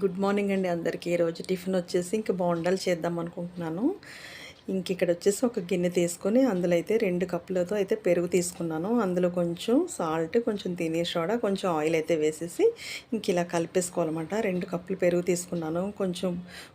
Good morning అండి అందరికీ. ఈరోజు టిఫిన్ వచ్చేసి ఇంక బోండాలు చేద్దాం అనుకుంటున్నాను. ఇంక ఇక్కడ వచ్చేసి ఒక గిన్నె తీసుకొని అందులో అయితే రెండు కప్పులతో అయితే పెరుగు తీసుకున్నాను. అందులో కొంచెం సాల్ట్ కొంచెం తినే సోడా కొంచెం ఆయిల్ అయితే వేసేసి ఇంక ఇలా కలిపేసుకోవాలన్నమాట. రెండు కప్పులు పెరుగు తీసుకున్నాను. కొంచెం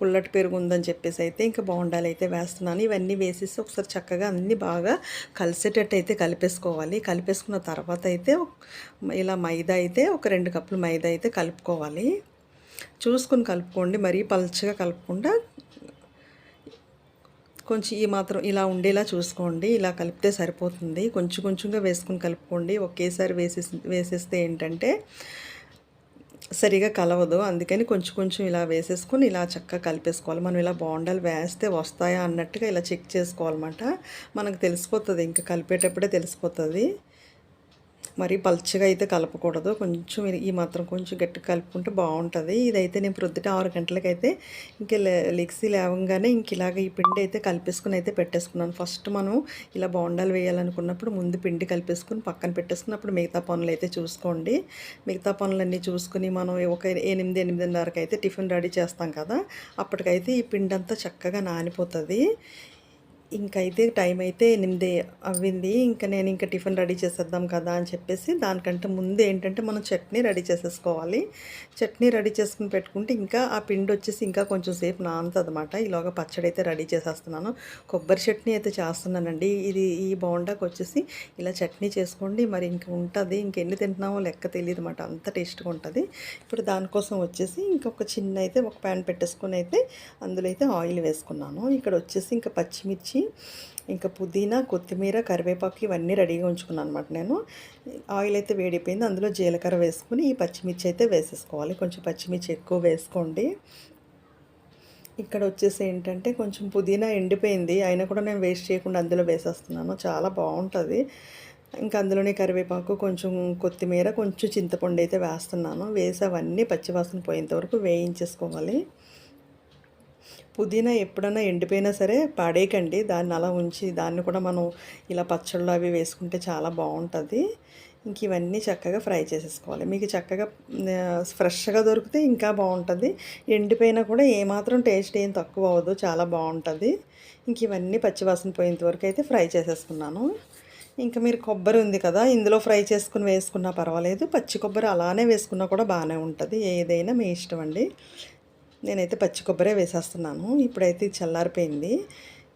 పుల్లటి పెరుగు ఉందని చెప్పేసి అయితే ఇంకా బోండాలు అయితే వేస్తున్నాను. ఇవన్నీ వేసేసి ఒకసారి చక్కగా అన్నీ బాగా కలిసేటట్టు అయితే కలిపేసుకోవాలి. కలిపేసుకున్న తర్వాత అయితే ఇలా మైదా అయితే ఒక రెండు కప్పులు మైదా అయితే కలుపుకోవాలి. చూసుకుని కలుపుకోండి మరీ పల్చగా కలపకుండా కొంచెం ఈ మాత్రం ఇలా ఉండేలా చూసుకోండి. ఇలా కలిపితే సరిపోతుంది. కొంచెం కొంచెంగా వేసుకుని కలుపుకోండి. ఒకేసారి వేసేసి వేసేస్తే ఏంటంటే సరిగా కలవదు. అందుకని కొంచెం కొంచెం ఇలా వేసేసుకొని ఇలా చక్కగా కలిపేసుకోవాలి. మనం ఇలా బాండాలు వేస్తే వస్తాయా అన్నట్టుగా ఇలా చెక్ చేసుకోవాలన్నమాట. మనకు తెలిసిపోతుంది. ఇంకా కలిపేటప్పుడే తెలిసిపోతుంది. మరీ పల్చగా అయితే కలపకూడదు. కొంచెం ఈ మాత్రం కొంచెం గట్టిగా కలుపుకుంటే బాగుంటుంది. ఇదైతే నేను ప్రొద్దుట ఆరు గంటలకైతే ఇంక లెక్సీ లేవంగానే ఇంక ఇలాగ ఈ పిండి అయితే కలిపేసుకుని అయితే పెట్టేసుకున్నాను. ఫస్ట్ మనం ఇలా బోండాలు వేయాలనుకున్నప్పుడు ముందు పిండి కలిపేసుకుని పక్కన పెట్టేసుకున్నప్పుడు మిగతా పనులు అయితే చూసుకోండి. మిగతా పనులన్నీ చూసుకుని మనం ఒక ఎనిమిది ఎనిమిదిన్నరకు అయితే టిఫిన్ రెడీ చేస్తాం కదా అప్పటికైతే ఈ పిండి అంతా చక్కగా నానిపోతుంది. ఇంకైతే టైం అయితే ఎనిమిది అవ్వింది. ఇంకా నేను ఇంకా టిఫిన్ రెడీ చేసేద్దాం కదా అని చెప్పేసి దానికంటే ముందు ఏంటంటే మనం చట్నీ రెడీ చేసేసుకోవాలి. చట్నీ రెడీ చేసుకుని పెట్టుకుంటే ఇంకా ఆ పిండి వచ్చేసి ఇంకా కొంచెం సేపు నానుతుందన్నమాట. ఈలోగా పచ్చడి అయితే రెడీ చేసేస్తున్నాను. కొబ్బరి చట్నీ అయితే చేస్తున్నానండి. ఇది ఈ బోండాకి వచ్చేసి ఇలా చట్నీ చేసుకోండి. మరి ఇంక ఉంటుంది. ఇంకెన్ని తింటున్నామో లెక్క తెలియదు అనమాట అంత టేస్ట్గా ఉంటుంది. ఇప్పుడు దానికోసం వచ్చేసి ఇంకొక చిన్న అయితే ఒక ప్యాన్ పెట్టేసుకొని అయితే అందులో అయితే ఆయిల్ వేసుకున్నాను. ఇక్కడ వచ్చేసి ఇంకా పచ్చిమిర్చి ఇంకా పుదీనా కొత్తిమీర కరివేపాకు ఇవన్నీ రెడీగా ఉంచుకున్నాను అనమాట నేను. ఆయిల్ అయితే వేడిపోయింది. అందులో జీలకర్ర వేసుకుని ఈ పచ్చిమిర్చి అయితే వేసేసుకోవాలి. కొంచెం పచ్చిమిర్చి ఎక్కువ వేసుకోండి. ఇక్కడ వచ్చేసి ఏంటంటే కొంచెం పుదీనా ఎండిపోయింది. అయినా కూడా నేను వేస్ట్ చేయకుండా అందులో వేసేస్తున్నాను. చాలా బాగుంటుంది. ఇంకా అందులోనే కరివేపాకు కొంచెం కొత్తిమీర కొంచెం చింతపండు అయితే వేస్తున్నాను. వేసి అవన్నీ పచ్చివాసన పోయేంత వరకు వేయించేసుకోవాలి. పుదీనా ఎప్పుడైనా ఎండిపోయినా సరే పాడేయకండి. దాన్ని అలా ఉంచి దాన్ని కూడా మనం ఇలా పచ్చళ్ళు అవి వేసుకుంటే చాలా బాగుంటుంది. ఇంక ఇవన్నీ చక్కగా ఫ్రై చేసేసుకోవాలి. మీకు చక్కగా ఫ్రెష్గా దొరికితే ఇంకా బాగుంటుంది. ఎండిపోయినా కూడా ఏమాత్రం టేస్ట్ ఏం తక్కువ అవ్వదు. చాలా బాగుంటుంది. ఇంక ఇవన్నీ పచ్చివాసన పోయేంత వరకు అయితే ఫ్రై చేసేసుకున్నాను. ఇంకా మీరు కొబ్బరి ఉంది కదా ఇందులో ఫ్రై చేసుకుని వేసుకున్నా పర్వాలేదు. పచ్చి కొబ్బరి అలానే వేసుకున్నా కూడా బాగానే ఉంటుంది. ఏదైనా మీ ఇష్టం అండి. నేనైతే పచ్చి కొబ్బరే వేసేస్తున్నాను. ఇప్పుడైతే చల్లారిపోయింది.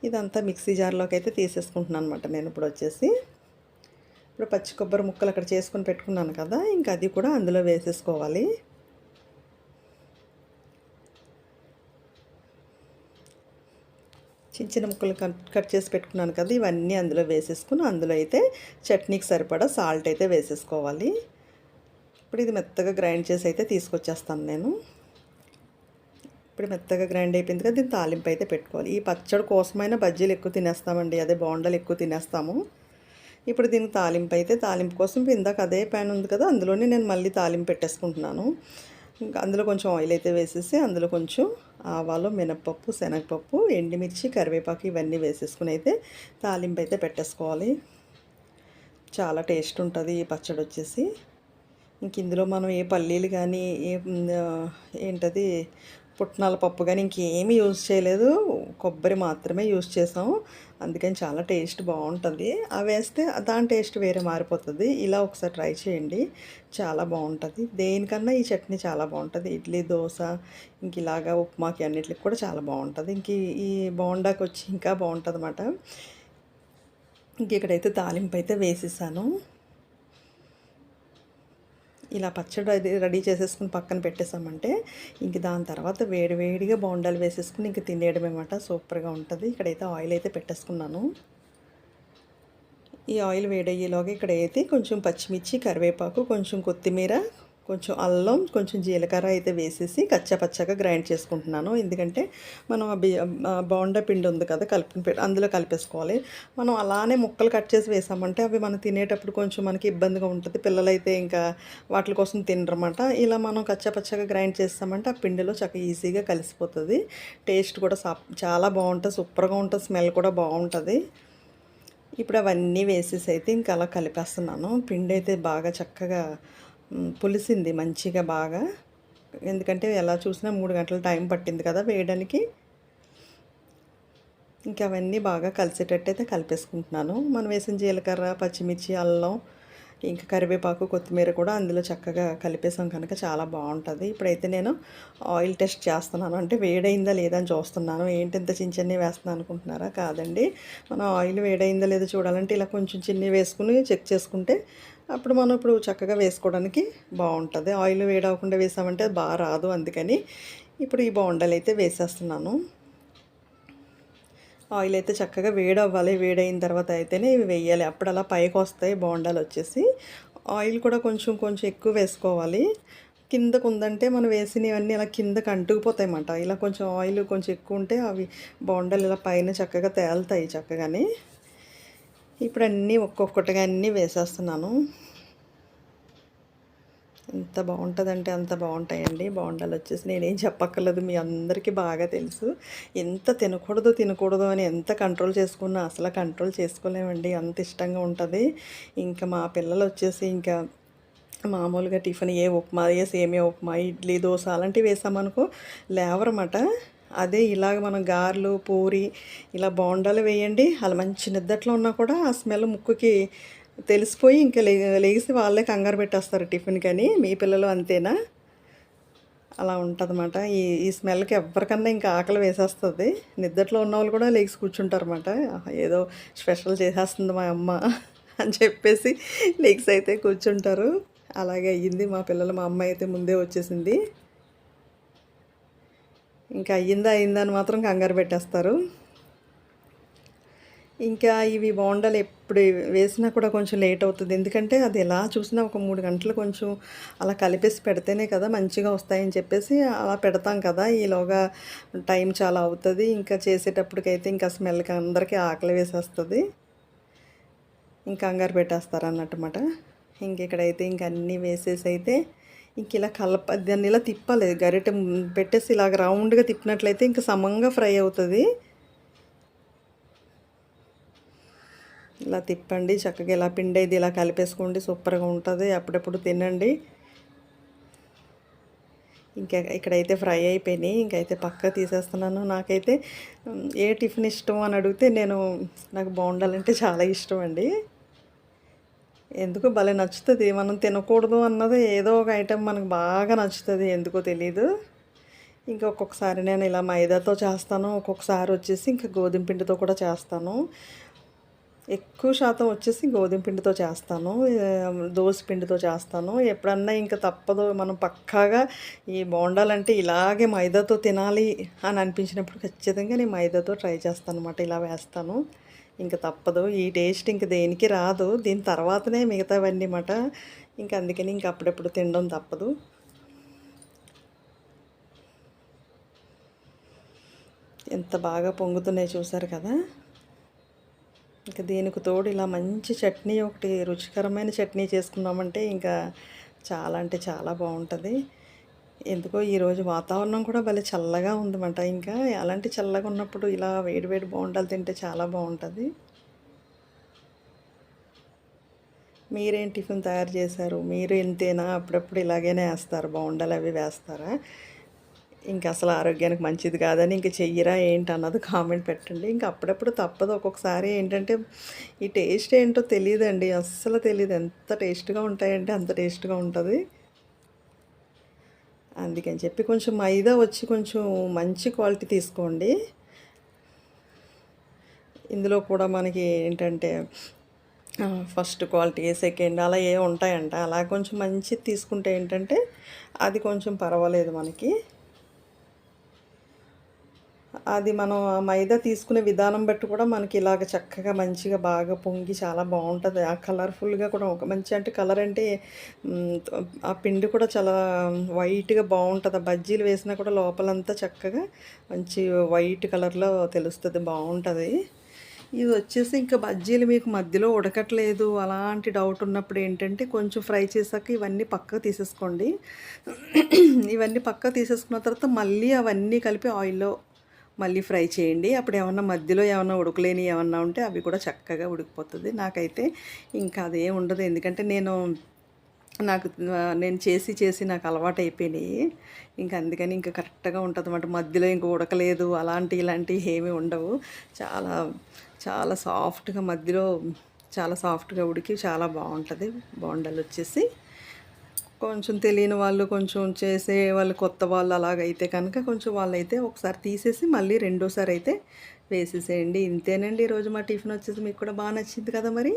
ఇదంతా మిక్సీ జార్లోకి అయితే తీసేసుకుంటున్నాను అనమాట నేను ఇప్పుడు వచ్చేసి. ఇప్పుడు పచ్చి కొబ్బరి ముక్కలు అక్కడ చేసుకొని పెట్టుకున్నాను కదా ఇంకా అది కూడా అందులో వేసేసుకోవాలి. చిన్న చిన్న ముక్కలు కట్ కట్ చేసి పెట్టుకున్నాను కదా ఇవన్నీ అందులో వేసేసుకుని అందులో అయితే చట్నీకి సరిపడా సాల్ట్ అయితే వేసేసుకోవాలి. ఇప్పుడు ఇది మెత్తగా గ్రైండ్ చేసి అయితే తీసుకొచ్చేస్తాను నేను. ఇప్పుడు మెత్తగా గ్రైండ్ అయిపోయింది కదా దీన్ని తాలింపు అయితే పెట్టుకోవాలి. ఈ పచ్చడి కోసమైనా బజ్జీలు ఎక్కువ తినేస్తామండి అదే బోండాలు ఎక్కువ తినేస్తాము. ఇప్పుడు దీనికి తాలింపు అయితే తాలింపు కోసం ఇందాక అదే ప్యాన్ ఉంది కదా అందులోనే నేను మళ్ళీ తాలింపు పెట్టేసుకుంటున్నాను. ఇంకా అందులో కొంచెం ఆయిల్ అయితే వేసేసి అందులో కొంచెం ఆవాలు మినప్పప్పు శనగపప్పు ఎండుమిర్చి కరివేపాకు ఇవన్నీ వేసేసుకుని అయితే తాలింపు అయితే పెట్టేసుకోవాలి. చాలా టేస్ట్ ఉంటుంది ఈ పచ్చడి వచ్చేసి. ఇంక ఇందులో మనం ఏ పల్లీలు కానీ ఏ ఏంటది పుట్నాల పప్పు కానీ ఇంకేమి యూజ్ చేయలేదు. కొబ్బరి మాత్రమే యూజ్ చేసాం అందుకని చాలా టేస్ట్ బాగుంటుంది. అవి వేస్తే దాని టేస్ట్ వేరే మారిపోతుంది. ఇలా ఒకసారి ట్రై చేయండి. చాలా బాగుంటుంది. దేనికన్నా ఈ చట్నీ చాలా బాగుంటుంది. ఇడ్లీ దోశ ఇంక ఇలాగా ఉప్మాకి అన్నిటికి కూడా చాలా బాగుంటుంది. ఇంక ఈ బోండాకి వచ్చి ఇంకా బాగుంటుంది అన్నమాట ఇంక ఇక్కడైతే తాలింపు అయితే వేసేసాను. ఇలా పచ్చడి అది రెడీ చేసేసుకుని పక్కన పెట్టేసామంటే ఇంక దాని తర్వాత వేడి వేడిగా బోండాలు వేసేసుకుని ఇంక తినేయడం అనమాట సూపర్గా ఉంటుంది. ఇక్కడైతే ఆయిల్ అయితే పెట్టేసుకున్నాను. ఈ ఆయిల్ వేడయ్యేలోగా ఇక్కడ అయితే కొంచెం పచ్చిమిర్చి కరివేపాకు కొంచెం కొత్తిమీర కొంచెం అల్లం కొంచెం జీలకర్ర అయితే వేసేసి కచ్చపచ్చగా గ్రైండ్ చేసుకుంటున్నాను. ఎందుకంటే మనం బోండా పిండి ఉంది కదా కలిపి అందులో కలిపేసుకోవాలి. మనం అలానే ముక్కలు కట్ చేసి వేసామంటే అవి మనం తినేటప్పుడు కొంచెం మనకి ఇబ్బందిగా ఉంటుంది. పిల్లలైతే ఇంకా వాటి కోసం తినరమాట ఇలా మనం కచ్చపచ్చగా గ్రైండ్ చేస్తామంటే ఆ పిండిలో చక్కగా ఈజీగా కలిసిపోతుంది. టేస్ట్ కూడా చాలా బాగుంటుంది సూపర్గా ఉంటుంది స్మెల్ కూడా బాగుంటుంది. ఇప్పుడు అవన్నీ వేసేసి అయితే ఇంకా అలా కలిపేస్తున్నాను. పిండి అయితే బాగా చక్కగా పులిసింది మంచిగా బాగా. ఎందుకంటే ఎలా చూసినా మూడు గంటల టైం పట్టింది కదా వేయడానికి. ఇంకా అవన్నీ బాగా కలిసేటట్టు అయితే కలిపేసుకుంటున్నాను. మనం వేసిన జీలకర్ర పచ్చిమిర్చి అల్లం ఇంకా కరివేపాకు కొత్తిమీర కూడా అందులో చక్కగా కలిపేసాం కనుక చాలా బాగుంటుంది. ఇప్పుడైతే నేను ఆయిల్ టెస్ట్ చేస్తున్నాను. అంటే వేడైందా లేదా అని చూస్తున్నాను. ఏంటి ఇంత చిన్న చిన్నవి వేస్తున్నాను అనుకుంటున్నారా? కాదండి. మనం ఆయిల్ వేడైందా లేదా చూడాలంటే ఇలా కొంచెం చిన్ని వేసుకుని చెక్ చేసుకుంటే అప్పుడు మనం ఇప్పుడు చక్కగా వేసుకోవడానికి బాగుంటుంది. ఆయిల్ వేడవకుండా వేసామంటే అది బాగా రాదు అందుకని ఇప్పుడు ఈ బొండలు అయితే వేసేస్తున్నాను. ఆయిల్ అయితే చక్కగా వేడవ్వాలి. వేడైన తర్వాత అయితేనే ఇవి వేయాలి. అప్పుడు అలా పైకి వస్తాయి బోండాలు వచ్చేసి. ఆయిల్ కూడా కొంచెం కొంచెం ఎక్కువ వేసుకోవాలి. కిందకు ఉందంటే మనం వేసినవన్నీ అలా కిందకు అంటుకుపోతాయి అన్నమాట. ఇలా కొంచెం ఆయిల్ కొంచెం ఎక్కువ ఉంటే అవి బోండాలు ఇలా పైన చక్కగా తేలుతాయి చక్కగానే. ఇప్పుడు అన్నీ ఒక్కొక్కటిగా అన్నీ వేసేస్తున్నాను. ఎంత బాగుంటుందంటే అంత బాగుంటాయండి. బాగుండాలి వచ్చేసి నేనేం చెప్పక్కర్లేదు మీ అందరికీ బాగా తెలుసు. ఎంత తినకూడదు తినకూడదు అని ఎంత కంట్రోల్ చేసుకున్నా అసలు కంట్రోల్ చేసుకోలేమండి. అంత ఇష్టంగా ఉంటుంది. ఇంకా మా పిల్లలు వచ్చేసి ఇంకా మామూలుగా టిఫిన్ ఏ ఉప్మా ఏ సేమియా ఉప్మా ఇడ్లీ దోశ అలాంటివి వేసామనుకో లేవరమాట. అదే ఇలాగ మనం గారెలు పూరి ఇలా బోండాలు వేయండి. అలా మంచి నిద్దట్లో ఉన్నా కూడా ఆ స్మెల్ ముక్కుకి తెలిసిపోయి ఇంకా లే లేచి వాళ్ళే కంగారు పెట్టేస్తారు టిఫిన్ కానీ. మీ పిల్లలు అంతేనా? అలా ఉంటుందన్నమాట. ఈ ఈ స్మెల్కి ఎవరికన్నా ఇంకా ఆకలి వేసేస్తుంది. నిద్దట్లో ఉన్న వాళ్ళు కూడా లేచి కూర్చుంటారన్నమాట. ఏదో స్పెషల్ చేసేస్తుంది మా అమ్మ అని చెప్పేసి లేక్స్ అయితే కూర్చుంటారు. అలాగే అయ్యింది మా పిల్లలు. మా అమ్మ అయితే ముందే వచ్చేసింది. ఇంకా అయ్యిందా అయిందా అని మాత్రం కంగారు పెట్టేస్తారు. ఇంకా ఇవి బోండాలు ఎప్పుడు వేసినా కూడా కొంచెం లేట్ అవుతుంది. ఎందుకంటే అది ఎలా చూసినా ఒక మూడు గంటలు కొంచెం అలా కలిపేసి పెడితేనే కదా మంచిగా వస్తాయని చెప్పేసి అలా పెడతాం కదా. ఈలోగా టైం చాలా అవుతుంది. ఇంకా చేసేటప్పటికైతే ఇంకా స్మెల్కి అందరికీ ఆకలి వేసేస్తుంది. ఇంకా కంగారు పెట్టేస్తారు అన్నట్టుమాట ఇంక ఇక్కడైతే ఇంక అన్నీ వేసేసి అయితే ఇంక ఇలా కలప దాన్ని ఇలా తిప్పాలి. గరిటె పెట్టేసి ఇలాగ రౌండ్గా తిప్పినట్లయితే ఇంకా సమంగా ఫ్రై అవుతుంది. ఇలా తిప్పండి. చక్కగా ఇలా పిండేది ఇలా కలిపేసుకోండి. సూపర్గా ఉంటుంది. అప్పుడప్పుడు తినండి. ఇంకా ఇక్కడైతే ఫ్రై అయిపోయినాయి. ఇంకైతే పక్క తీసేస్తున్నాను. నాకైతే ఏ టిఫిన్ ఇష్టం? అని అడిగితే నేను నాకు బాగుండాలంటే చాలా ఇష్టం అండి. ఎందుకు భలే నచ్చుతుంది? మనం తినకూడదు అన్నది ఏదో ఒక ఐటెం మనకు బాగా నచ్చుతుంది. ఎందుకో తెలీదు. ఇంకా ఒక్కొక్కసారి నేను ఇలా మైదాతో చేస్తాను. ఒక్కొక్కసారి వచ్చేసి ఇంకా గోధుమ పిండితో కూడా చేస్తాను. ఎక్కువ శాతం వచ్చేసి గోధుమ పిండితో చేస్తాను. దోశ పిండితో చేస్తాను. ఎప్పుడన్నా ఇంకా తప్పదు. మనం పక్కాగా ఈ బోండాలంటే ఇలాగే మైదాతో తినాలి అని అనిపించినప్పుడు ఖచ్చితంగా నేను మైదాతో ట్రై చేస్తాను అనమాట ఇలా వేస్తాను. ఇంక తప్పదు. ఈ టేస్ట్ ఇంక దేనికి రాదు. దీని తర్వాతనే మిగతావన్నీ మాట. ఇంక అందుకని ఇంక అప్పుడప్పుడు తినడం తప్పదు. ఎంత బాగా పొంగుతున్నాయి చూసారు కదా? ఇంకా దీనికి తోడు ఇలా మంచి చట్నీ ఒకటి రుచికరమైన చట్నీ చేసుకున్నామంటే ఇంకా చాలా అంటే చాలా బాగుంటుంది. ఎందుకో ఈరోజు వాతావరణం కూడా భలే చల్లగా ఉందన్నమాట. ఇంకా అలాంటి చల్లగా ఉన్నప్పుడు ఇలా వేడి వేడి బోండాలు తింటే చాలా బాగుంటుంది. మీరేం టిఫిన్ తయారు చేశారు? మీరు ఎంతేనా అప్పుడప్పుడు ఇలాగేనే వేస్తారు? బోండాలు అవి వేస్తారా? ఇంకా అసలు ఆరోగ్యానికి మంచిది కాదని ఇంక చెయ్యరా ఏంటి అన్నది కామెంట్ పెట్టండి. ఇంకా అప్పుడప్పుడు తప్పదు. ఒక్కొక్కసారి ఏంటంటే ఈ టేస్ట్ ఏంటో తెలియదండి అస్సలు తెలియదు ఎంత టేస్ట్గా ఉంటాయంటే అంత టేస్ట్గా ఉంటుంది. అందుకని చెప్పి కొంచెం మైదా వచ్చి కొంచెం మంచి క్వాలిటీ తీసుకోండి. ఇందులో కూడా మనకి ఏంటంటే ఫస్ట్ క్వాలిటీ సెకండ్ అలా ఏ ఉంటాయంట. అలా కొంచెం మంచి తీసుకుంటే ఏంటంటే అది కొంచెం పర్వాలేదు మనకి. అది మనం ఆ మైదా తీసుకునే విధానం బట్టి కూడా మనకి ఇలాగ చక్కగా మంచిగా బాగా పొంగి చాలా బాగుంటుంది. ఆ కలర్ఫుల్గా కూడా ఒక మంచి అంటే కలర్ అంటే ఆ పిండి కూడా చాలా వైట్గా బాగుంటుంది. ఆ బజ్జీలు వేసినా కూడా లోపలంతా చక్కగా మంచి వైట్ కలర్లో తెలుస్తుంది బాగుంటుంది. ఇది వచ్చేసి ఇంకా బజ్జీలు మీకు మధ్యలో ఉడకట్లేదు. అలాంటి డౌట్ ఉన్నప్పుడు ఏంటంటే కొంచెం ఫ్రై చేసాక ఇవన్నీ పక్కకు తీసేసుకోండి. ఇవన్నీ పక్కకు తీసేసుకున్న తర్వాత మళ్ళీ అవన్నీ కలిపి ఆయిల్లో మళ్ళీ ఫ్రై చేయండి. అప్పుడు ఏమన్నా మధ్యలో ఏమన్నా ఉడకలేని ఏమన్నా ఉంటే అవి కూడా చక్కగా ఉడికిపోతుంది. నాకైతే ఇంకా అదేం ఉండదు. ఎందుకంటే నేను నాకు నేను చేసి చేసి నాకు అలవాటు అయిపోయినాయి. ఇంకా అందుకని ఇంకా కరెక్ట్గా ఉంటుంది అన్నమాట మధ్యలో ఇంక ఉడకలేదు. అలాంటి ఇలాంటివి ఏమీ ఉండవు. చాలా చాలా సాఫ్ట్గా మధ్యలో చాలా సాఫ్ట్గా ఉడికి చాలా బాగుంటుంది. బోండాలు వచ్చేసి. కొంచెం తెలియని వాళ్ళు కొంచెం చేసే వాళ్ళు కొత్త వాళ్ళు అలాగైతే కనుక కొంచెం వాళ్ళైతే ఒకసారి తీసేసి మళ్ళీ రెండోసారి అయితే వేసేసేయండి. ఇంతేనండి ఈరోజు మా టిఫిన్ వచ్చేసి మీకు కూడా బాగా నచ్చింది కదా మరి?